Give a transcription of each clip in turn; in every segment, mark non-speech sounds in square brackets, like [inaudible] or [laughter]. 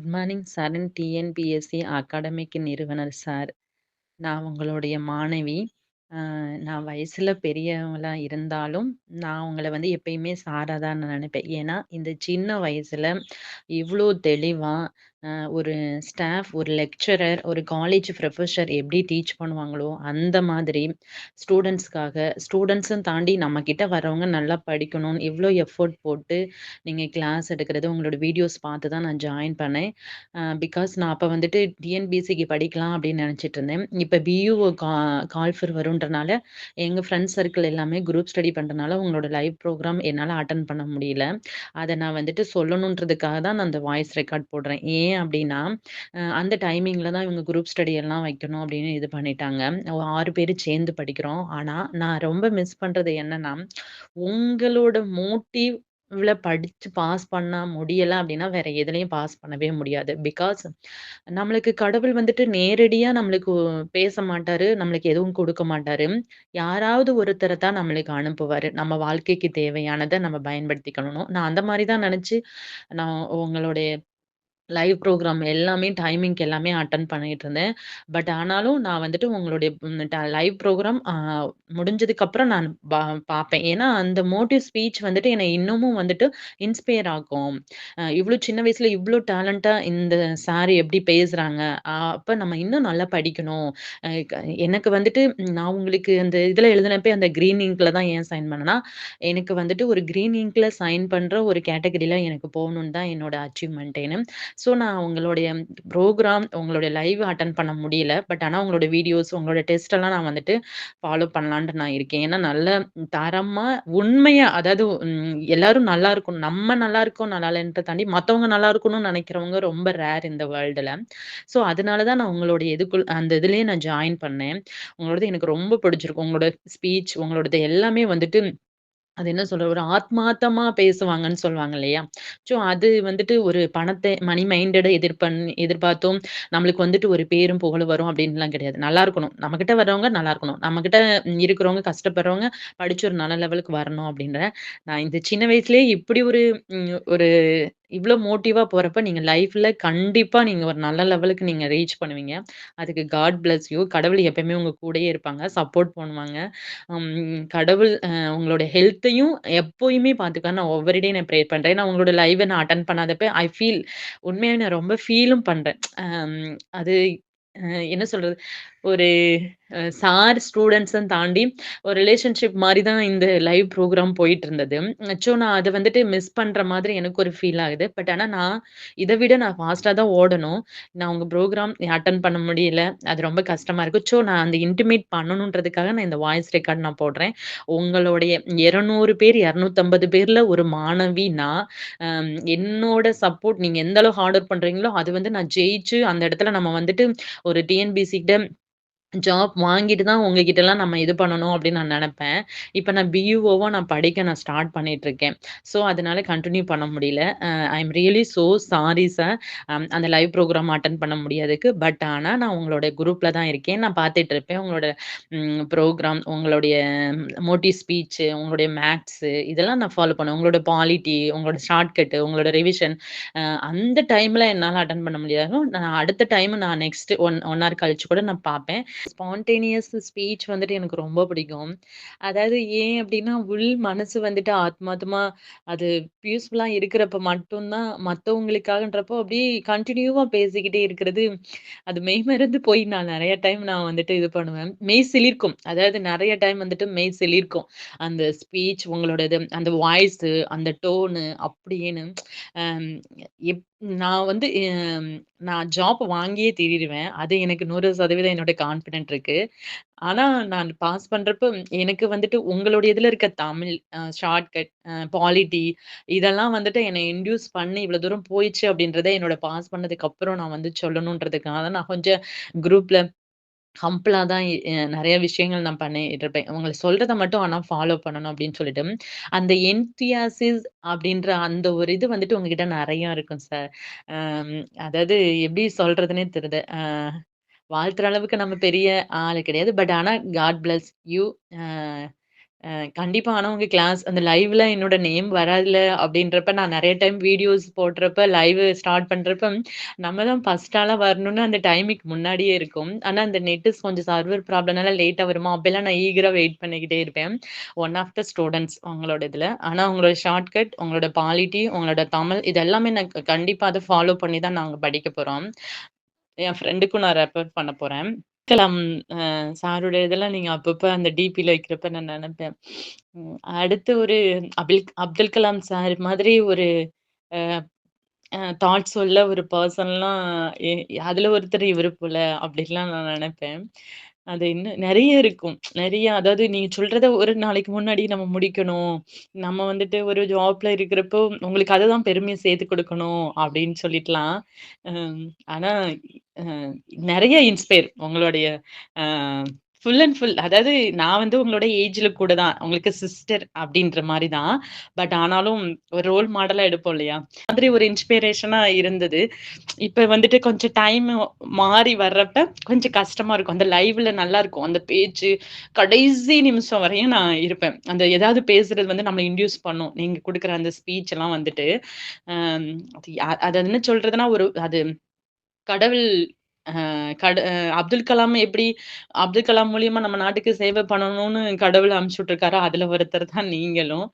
Good morning Saran TNPSC academic நிறுவனர் sir. நான் உங்களுடைய மாணவி. நான் வயசுல பெரியவங்களா இருந்தாலும், நான் உங்களை வந்து எப்பயுமே சாராதான்னு தான் நான் நினைப்பேன் ஏன்னா, இந்த சின்ன வயசுல இவ்வளோ தெளிவா ஒரு ஸ்டாஃப், ஒரு லெக்சரர், ஒரு காலேஜ் ப்ரொஃபஸர் எப்படி டீச் பண்ணுவாங்களோ, அந்த மாதிரி ஸ்டூடெண்ட்ஸ்க்காக ஸ்டூடண்ட்ஸும் தாண்டி நம்மக்கிட்ட வரவங்க நல்லா படிக்கணும்னு எவ்வளோ எஃபோர்ட் போட்டு நீங்கள் கிளாஸ் எடுக்கிறது, உங்களோட வீடியோஸ் பார்த்து தான் நான் ஜாயின் பண்ணேன். பிகாஸ் நான் அப்போ வந்துட்டு டிஎன்பிஎஸ்சிக்கு படிக்கலாம் அப்படின்னு நெனச்சிட்டுருந்தேன். இப்போ பியூஓ கா கால்ஃபர் வருன்றனால, எங்கள் ஃப்ரெண்ட்ஸ் சர்க்கிள் எல்லாமே குரூப் ஸ்டடி பண்ணுறனால உங்களோட லைவ் ப்ரோக்ராம் என்னால் அட்டன் பண்ண முடியல. அதை நான் வந்துட்டு சொல்லணுன்றதுக்காக தான் நான் அந்த வாய்ஸ் ரெக்கார்ட் போடுறேன். ஏன் ஏன் அப்படின்னா அந்த டைமிங்ல தான் இவங்க குரூப் ஸ்டடி எல்லாம் வைக்கணும் அப்படின்னு இது பண்ணிட்டாங்க. ஆறு பேர் சேர்ந்து படிக்கிறோம். ஆனா, நான் ரொம்ப மிஸ் பண்றது என்னன்னா, உங்களோட மோட்டிவ்ல படிச்சு பாஸ் பண்ண முடியல அப்படின்னா வேற எதுலயும் பாஸ் பண்ணவே முடியாது. பிகாஸ் நம்மளுக்கு கடவுள் வந்துட்டு நேரடியா நம்மளுக்கு பேச மாட்டாரு. நம்மளுக்கு எதுவும் கொடுக்க மாட்டாரு. யாராவது ஒருத்தரை தான் நம்மளுக்கு அனுப்புவாரு. நம்ம வாழ்க்கைக்கு தேவையானதை நம்ம பயன்படுத்திக்கணும். நான் அந்த மாதிரி தான் நெனச்சு, நான் உங்களுடைய லைவ் ப்ரோக்ராம் எல்லாமே டைமிங்க்கு எல்லாமே அட்டன் பண்ணிட்டு இருந்தேன் பட் ஆனாலும் நான் வந்துட்டு உங்களுடைய ட லைவ் ப்ரோக்ராம் முடிஞ்சதுக்கு முடிஞ்சதுக்கப்புறம் நான் பார்ப்பேன் ஏன்னா, அந்த மோட்டிவ் ஸ்பீச் வந்துட்டு என்னை இன்னமும் வந்துட்டு இன்ஸ்பயர் ஆகும் இவ்வளோ சின்ன வயசுல இவ்வளோ டேலண்டா இந்த சாரி எப்படி பேசுறாங்க. அப்ப நம்ம இன்னும் நல்லா படிக்கணும். எனக்கு வந்துட்டு நான் உங்களுக்கு அந்த இதுல எழுதினப்பயே அந்த கிரீன் இங்க்ல தான் ஏன் சைன் பண்ணேன்னா, எனக்கு வந்துட்டு ஒரு கிரீன் இங்க்ல சைன் பண்ற ஒரு கேட்டகரியில எனக்கு போகணும்னு தான் என்னோட அச்சீவ்மென்ட்டேன்னு. ஸோ, நான் உங்களுடைய ப்ரோக்ராம் உங்களுடைய லைவ் அட்டன் பண்ண முடியல. பட் ஆனால் உங்களோட வீடியோஸ், உங்களோட டெஸ்ட் எல்லாம் நான் வந்துட்டு ஃபாலோ பண்ணலான்ட்டு நான் இருக்கேன். ஏன்னா, நல்ல தரமா, உண்மையா அதாவது எல்லாரும் நல்லா இருக்கணும். நம்ம நல்லா இருக்கோம், நல்லா இல்லன்றத தாண்டி மற்றவங்க நல்லா இருக்கணும்னு நினைக்கிறவங்க ரொம்ப ரேர் இந்த வேர்ல்டுல. ஸோ, அதனால தான் நான் உங்களுடைய இதுக்குள் அந்த இதுலேயே நான் ஜாயின் பண்ணேன். உங்களோடது எனக்கு ரொம்ப பிடிச்சிருக்கும் உங்களோட ஸ்பீச், உங்களோடது எல்லாமே வந்துட்டு அது என்ன சொல்றது? ஒரு ஆத்மார்த்தமா பேசுவாங்கன்னு சொல்லுவாங்க இல்லையா? ஸோ, அது வந்துட்டு ஒரு பணத்தை மணி மைண்டடை எதிர்பண் எதிர்பார்த்தும் நம்மளுக்கு வந்துட்டு ஒரு பேரும், புகழும் வரும் அப்படின்லாம் கிடையாது. நல்லா இருக்கணும். நம்மகிட்ட வர்றவங்க நல்லா இருக்கணும். நம்மகிட்ட இருக்கிறவங்க, கஷ்டப்படுறவங்க படிச்சு ஒரு நல்ல லெவலுக்கு வரணும் அப்டின்றேன். நான் இந்த சின்ன வயசுலயே இப்டி ஒரு ம் ஒரு இவ்வளோ மோட்டிவாக போகிறப்ப நீங்கள் லைஃப்பில் கண்டிப்பாக நீங்கள் ஒரு நல்ல லெவலுக்கு நீங்கள் ரீச் பண்ணுவீங்க. அதுக்கு காட் பிளஸ் யூ. கடவுள் எப்பயுமே உங்கள் கூடயே இருப்பாங்க. சப்போர்ட் பண்ணுவாங்க. கடவுள் உங்களோட ஹெல்த்தையும் எப்போயுமே பார்த்துப்பாரு. நான் ஒவ்வொரு டே நான் ப்ரேயர் பண்ணுறேன் நான் உங்களோட லைவை நான் அட்டன் பண்ணாதப்ப ஐ ஃபீல் உண்மையாக நான் ரொம்ப ஃபீலும் பண்ணுறேன் அது என்ன சொல்கிறது ஒரு சார் ஸ்டூடெண்ட்ஸும் தாண்டி ஒரு ரிலேஷன்ஷிப் மாதிரி தான் இந்த லைவ் ப்ரோக்ராம் போயிட்டு இருந்தது ஸோ, நான் அதை வந்துட்டு மிஸ் பண்ணுற மாதிரி எனக்கு ஒரு ஃபீல் ஆகுது. பட் ஆனால் நான் இதை விட நான் ஃபாஸ்ட்டாக தான் ஓடணும். நான் உங்கள் ப்ரோக்ராம் அட்டன் பண்ண முடியல. அது ரொம்ப கஷ்டமாக இருக்கு. ஸோ, நான் அந்த இன்டிமேட் பண்ணணுன்றதுக்காக நான் இந்த வாய்ஸ் ரெக்கார்ட் நான் போடுறேன். உங்களுடைய 200 பேர், இரநூத்தம்பது பேரில் ஒரு மாணவி நான். என்னோட சப்போர்ட் நீங்கள் எந்த அளவு ஹார்ட் ஒர்க் பண்ணுறீங்களோ அது வந்து நான் ஜெயிச்சு அந்த இடத்துல நம்ம வந்துட்டு ஒரு டிஎன்பிஎஸ்சி கிட்ட ஜாப் வாங்கிட்டு தான் உங்ககிட்டலாம் நம்ம இது பண்ணணும் அப்படின்னு நான் நினப்பேன் இப்போ நான் பியூஓவா நான் படிக்க நான் ஸ்டார்ட் பண்ணிட்டுருக்கேன். ஸோ, அதனால கண்டினியூ பண்ண முடியல. I am really so sorry sir. அந்த லைவ் ப்ரோக்ராம் அட்டன் பண்ண முடியாதுக்கு பட் ஆனால் நான் உங்களோட குரூப்ல தான் இருக்கேன். நான் பார்த்துட்டு இருப்பேன். உங்களோட ப்ரோக்ராம் உங்களுடைய மோட்டிவ் ஸ்பீச், உங்களுடைய மேக்ஸு இதெல்லாம் நான் ஃபாலோ பண்ணுவேன். உங்களோட பாலிட்டி, உங்களோட ஷார்ட்கட், உங்களோட ரிவிஷன் அந்த டைம்ல என்னால் அட்டன் பண்ண முடியாதும். நான் அடுத்த டைம் நான் நெக்ஸ்ட் ஒன் ஒன் ஹவர் கழிச்சு கூட நான் பார்ப்பேன். ஸ்பான்டேனியஸ் ஸ்பீச் வந்துட்டு எனக்கு ரொம்ப பிடிக்கும். அதாவது ஏன் அப்படின்னா உள் மனசு வந்துட்டு ஆத்மாத்மா அது பியூஸ்ஃபுல்லாக இருக்கிறப்ப மட்டும்தான் மற்றவங்களுக்காகன்றப்போ அப்படியே அப்டியே பேசிக்கிட்டே இருக்கிறது, அது மெய்மருந்து போய் நான் நிறைய டைம் நான் வந்துட்டு இது பண்ணுவேன். மெய் சிலிர்க்கும். அதாவது நிறைய டைம் வந்துட்டு மெய் சிலிர்க்கும். அந்த ஸ்பீச் உங்களோடது, அந்த வாய்ஸு, அந்த டோனு அப்படின்னு எப் நான் வந்து நான் ஜாப் வாங்கியே தீரிருவேன். அது எனக்கு 100% என்னோட கான்ஃபிடென்ட் இருக்கு. ஆனா, நான் பாஸ் பண்றப்ப எனக்கு வந்துட்டு உங்களுடைய இதுல இருக்க தமிழ், ஷார்ட்கட், பாலிட்டி இதெல்லாம் வந்துட்டு என்ன இன்டியூஸ் பண்ணி இவ்வளவு தூரம் போயிடுச்சு அப்படின்றத என்னோட பாஸ் பண்ணதுக்கு அப்புறம் நான் வந்து சொல்லணுன்றதுக்காக நான் கொஞ்சம் குரூப்ல ஹம்பிளா தான் நிறைய விஷயங்கள் நான் பண்ணிட்டு இருப்பேன் அவங்களை சொல்றதை மட்டும் ஆனா ஃபாலோ பண்ணணும் அப்படின்னு சொல்லிட்டு. அந்த என்தியாசிஸ் அப்படின்ற அந்த ஒரு இது வந்துட்டு உங்ககிட்ட நிறைய இருக்கும் சார். அதாவது எப்படி சொல்றதுன்னே தெரியுது வாழ்த்துற அளவுக்கு நம்ம பெரிய ஆள் கிடையாது. பட் ஆனா காட் பிளஸ் யூ. கண்டிப்பாக அ கண்டிப்பா. ஆனா உங்க கிளாஸ் அந்த லைவ்ல என்னோட நேம் வரல அப்படின்றப்ப நான் நிறைய டைம் வீடியோஸ் போடுறப்ப, லைவ் ஸ்டார்ட் பண்றப்ப, நம்ம தான் ஃபர்ஸ்ட் ஆளா வரணும்னு அந்த டைமிங் முன்னாடியே இருக்கும். ஆனா அந்த நெட்டு கொஞ்சம் சர்வர் ப்ராப்ளம்னால லேட்டா வருமா, அப்பலாம் நான் ஈகரா வெயிட் பண்ணிக்கிட்டே இருப்பேன். ஒன் ஆஃப் த ஸ்டூடண்ட்ஸ் உங்களோட இதுல. ஆனா உங்களோட ஷார்ட்கட், உங்களோட பாலிட்டி, உங்களோட தமிழ் இது எல்லாமே நான் கண்டிப்பாக கண்டிப்பா ஃபாலோ பண்ணி தான் நாங்க படிக்க போறோம். என் ஃப்ரெண்டுக்கும் நான் ரெஃபர் பண்ண போறேன். கலாம் சாருடைய இதெல்லாம் நீங்க அப்பப்ப அந்த டிபியில வைக்கிறப்ப நான் நினைப்பேன் அடுத்து ஒரு அபில் அப்துல் கலாம் சார் மாதிரி ஒரு தாட்ஸ் உள்ள ஒரு பர்சன்லாம் அதுல ஒருத்தர் இவரு போல அப்படின்லாம் நான் நினைப்பேன் அது இன்னும் நெறைய இருக்கும். நெறைய அதாவது நீங்க சொல்றத ஒரு நாளைக்கு முன்னாடி நம்ம முடிக்கணும். நம்ம வந்துட்டு ஒரு ஜாப்ல இருக்கிறப்போ, உங்களுக்கு அதுதான் பெருமைய சேர்த்து கொடுக்கணும் அப்படின்னு சொல்லிட்டுலாம். ம் ஆனா அ நெறைய இன்ஸ்பயர் உங்களுடைய அ ஃபுல் அண்ட் ஃபுல் அதாவது நான் வந்து உங்களோட ஏஜ்ல கூட தான். உங்களுக்கு சிஸ்டர் அப்படின்ற மாதிரி தான். பட் ஆனாலும் ஒரு ரோல் மாடலா எடுப்போம் இல்லையா? மாதிரி ஒரு இன்ஸ்பிரேஷனா இருந்தது. இப்ப வந்துட்டு கொஞ்சம் டைம் மாறி வர்றப்ப கொஞ்சம் கஷ்டமா இருக்கும். அந்த லைவ்ல நல்லாருக்கும். அந்த பேச்சு கடைசி நிமிஷம் வரையும் நான் இருப்பேன். அந்த ஏதாவது பேசுறது வந்து நம்மளை இன்டியூஸ் பண்ணும். நீங்க கொடுக்குற அந்த ஸ்பீச் எல்லாம் வந்துட்டு. அது யா அது என்ன சொல்றதுன்னா, ஒரு அது கடவுள் கட அப்துல் கலாம் எப்படி அப்துல் கலாம் மூலியமா நம்ம நாட்டுக்கு சேவை பண்ணணும்னு கடவுள் அனுப்பிச்சு விட்டுருக்காரோ, அதுல ஒருத்தர் தான் நீங்களும்.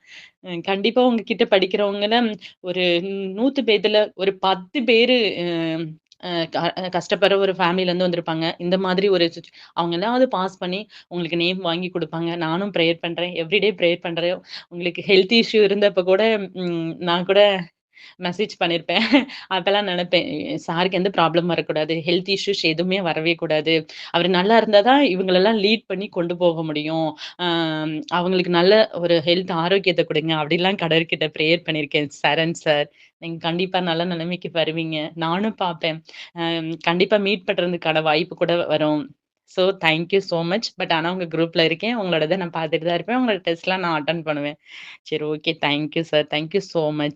கண்டிப்பா உங்ககிட்ட படிக்கிறவங்கள ஒரு 100 பேத்துல ஒரு 10 பேரு க கஷ்டப்படுற ஒரு ஃபேமிலியிலேருந்து வந்திருப்பாங்க. இந்த மாதிரி ஒரு அவங்க அவங்களாவது பாஸ் பண்ணி உங்களுக்கு நேம் வாங்கி கொடுப்பாங்க நானும் ப்ரேயர் பண்றேன். எவ்ரிடே ப்ரேயர் பண்றேன். உங்களுக்கு ஹெல்த் இஷ்யூ இருந்தப்ப கூட நான் கூட மெசேஜ் பண்ணியிருப்பேன். [laughs] அப்பெல்லாம் நினைப்பேன் சாருக்கு எந்த ப்ராப்ளம் வரக்கூடாது. ஹெல்த் இஷ்யூஸ் எதுவுமே வரவே கூடாது. அவரு நல்லா இருந்தா தான் இவங்களெல்லாம் லீட் பண்ணி கொண்டு போக முடியும். அவங்களுக்கு நல்ல ஒரு ஹெல்த் ஆரோக்கியத்தை கொடுங்க அப்படிலாம் கடற்கிட்ட ப்ரேயர் பண்ணியிருக்கேன். சரண் சார். நீங்க கண்டிப்பா நல்ல நிலைமைக்கு வருவீங்க. நானும் பாப்பேன். அ கண்டிப்பா மீட் பண்றதுக்கான வாய்ப்பு கூட வரும். So thank you so much. But ஆனா உங்க குரூப்ல இருக்கேன். உங்களோட நான் பார்த்துட்டு தான் இருப்பேன். உங்களோட டெஸ்ட்லாம் நான் அட்டன் பண்ணுவேன். சரி okay. Thank you sir. Thank you so much.